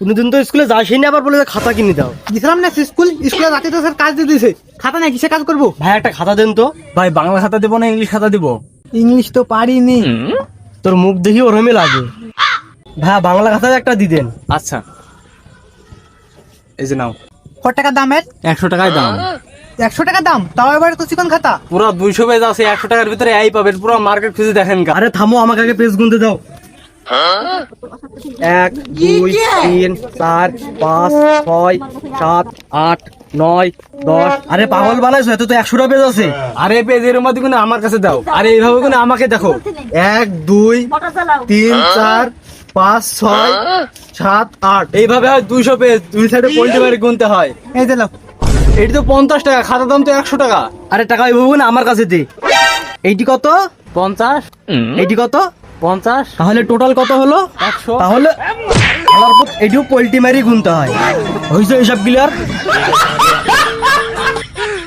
কোনোদিন তো স্কুলে যাসই না আবার বলে যে খাতা কিনে দাও। গেছিলাম না স্কুল স্কুলে রাতে তো স্যার কাজ দিয়ে দিয়েছে। খাতা নাই কিসে কাজ করব? ভাই একটা খাতা দেন তো। ভাই বাংলা খাতা দেবো না ইংলিশ খাতা দেবো? ইংলিশ তো পারিনি। তোর মুখ দেখি ওরমই লাগে। ভাই বাংলা খাতা একটা দিদেন আচ্ছা। এই যে নাও। কত টাকা দামের? একশো টাকায় দাম। একশো টাকা দাম? তাও এবার তো চিকন খাতা। পুরো দুইশো পেজ আছে একশো টাকার ভিতরে এই পাবেন পুরো মার্কেট খুঁজে দেখেন গা। আরে থামো আমাকে আগে পেজ গুনতে দাও। এক দুই তিন চার পাঁচ ছয় সাত আট নয় দশ। আরে পাগল বানাইছো এত তো একশোটা পেজ আছে। আরে পেজ এর মধ্যে কিন্তু আমার কাছে দাও। আরে এইভাবে কিন্তু আমাকে দেখো। এক দুই তিন চার পাঁচ ছয় সাত আট। এইভাবে হয় দুইশো পেজ। দুই সাইডে পোল্ট্রি বাড়ি গুনতে হয়। এই এটি তো পঞ্চাশ টাকা খাতার দাম তো একশো টাকা। আরে টাকা ওইভাবে না আমার কাছে দে। এইটি কত? পঞ্চাশ। এইটি কত? পঞ্চাশ। তাহলে টোটাল কত হলো? একশো। তাহলে এটিও পোল্ট্রি মারি গুনতে হয়। হয়েছে হিসাব ক্লিয়ার